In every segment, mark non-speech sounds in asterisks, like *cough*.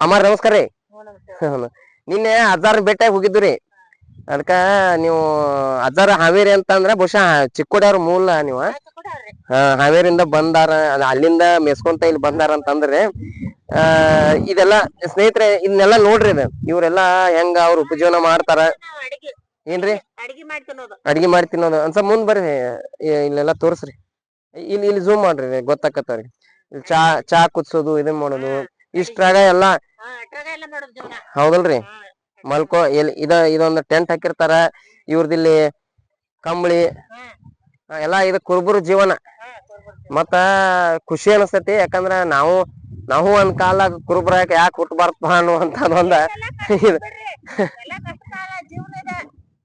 ಅಮ್ಮಾರ ನಮಸ್ಕಾರ ರೀ. ನಿನ್ನೆ ಅಜ್ಜಾರ್ ಭೇಟಿ ಹೋಗಿದ್ದು ರೀ. ಅದಕ್ಕ ನೀವು ಅಜ್ಜಾರ ಹಾವೇರಿ ಅಂತಂದ್ರ ಬಹುಶಃ ಚಿಕ್ಕೋಡ್ಯಾರ ಮೂಲ ನೀವ. ಹಾವೇರಿಂದ ಬಂದಾರ ಅಲ್ಲಿಂದ ಮೆಸ್ಕೊಂತ ಇಲ್ಲಿ ಬಂದಾರ ಅಂತಂದ್ರೆ ಆ ಇದೆಲ್ಲ ಸ್ನೇಹಿತರೆ ಇದನ್ನೆಲ್ಲ ನೋಡ್ರಿ ಇದು. ಇವ್ರೆಲ್ಲಾ ಹೆಂಗ ಅವ್ರ ಉಪಜೀವನ ಮಾಡ್ತಾರ. ಏನ್ರಿ? ಅಡಿಗೆ ಮಾಡಿ ತಿನ್ನೋದು. ಅನ್ಸ ಮುಂದ್ ಬರ್ರಿ. ಇಲ್ಲೆಲ್ಲಾ ತೋರ್ಸ್ರಿ. ಇಲ್ಲಿ ಇಲ್ಲಿ ಝೂಮ್ ಮಾಡ್ರಿ ಗೊತ್ತಾಕತ್ತವ್ರಿ. ಚಾ ಚಾ ಕುದ್ಸೋದು ಇದನ್ ಮಾಡೋದು. ಇಷ್ಟ್ರಾಗ ಎಲ್ಲಾ ಹೌದಲ್ರಿ? ಮಲ್ಕೋ ಎಲ್ ಇದ ಇದೊಂದ್ ಟೆಂಟ್ ಹಾಕಿರ್ತಾರ ಇವ್ರದಿಲ್ಲಿ ಕಂಬಳಿ ಎಲ್ಲಾ ಇದು ಕುರುಬರು ಜೀವನ. ಮತ್ತ ಖುಷಿ ಅನಸ್ತೈತಿ ಯಾಕಂದ್ರ ನಾವು ನಾವು ಒಂದ್ ಕಾಲ ಕುರುಬರ ಯಾಕೆ ಹುಟ್ಟಬಾರ್ದಪ್ಪ ಅನ್ನುವಂತ ಒಂದ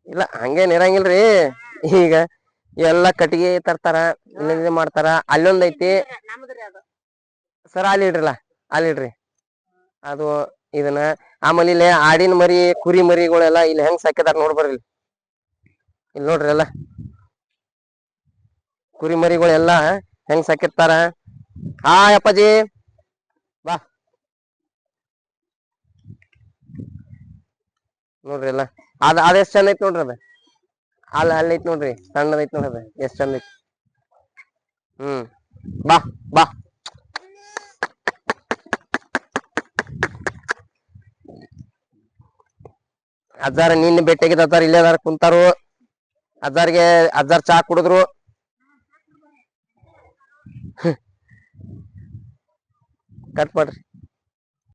ಇಲ್ಲ ಹಂಗೇನ್ ಇರಂಗಿಲ್ರಿ. ಈಗ ಎಲ್ಲಾ ಕಟ್ಟಿಗೆ ತರ್ತಾರ ಮಾಡ್ತಾರ. ಅಲ್ಲೊಂದೈತಿ ಸರ್ ಅಲ್ಲಿ ಇಡ್ರಲ್ಲ ಅಲ್ಲಿ ಇಡ್ರಿ. ಅದು ಇದನ್ನ ಆಮೇಲೆ ಇಲ್ಲಿ ಆಡಿನ ಮರಿ, ಕುರಿ ಮರಿಗಳೆಲ್ಲ ಇಲ್ಲಿ ಹೆಂಗ್ ಸಾಕಿದಾರ ನೋಡ್ಬರ್ರಿ ಇಲ್ಲಿ. ನೋಡ್ರಿ ಎಲ್ಲ. ಕುರಿ ಮರಿಗಳೆಲ್ಲ ಹೆಂಗ್ ಸಾಕಿರ್ತಾರ ಹಾ, ಅಪ್ಪಾಜಿ. ಬಾ. ನೋಡ್ರಿ ಎಲ್ಲ. ಅದ ಅದ ಎಷ್ಟ್ ಚಂದ ಐತಿ ನೋಡ್ರಿ ಅದ. ಅಲ್ಲ ಅಲ್ಲಿ ಐತ್ ನೋಡ್ರಿ. ಸಣ್ಣದ ನೋಡ್ರಿ ಅದ. ಎಷ್ಟ್ ಚಂದ ಐತಿ. ಹ್ಮ್. ಬಾ. ಅಜ್ಜಾರ ನಿನ್ನೆ ಭೇಟಿಯಾಗಿದ್ದ ಅಜ್ಜಾರ ಇಲ್ಲೇ ಅದಾರ ಕುಂತಾರು. ಅಜ್ಜಾರ್ಗೆ ಅಜ್ಜಾರ್ ಚಾ ಕುಡಿದ್ರು. ಕಟ್ *laughs* ಮಾಡ್ರಿ.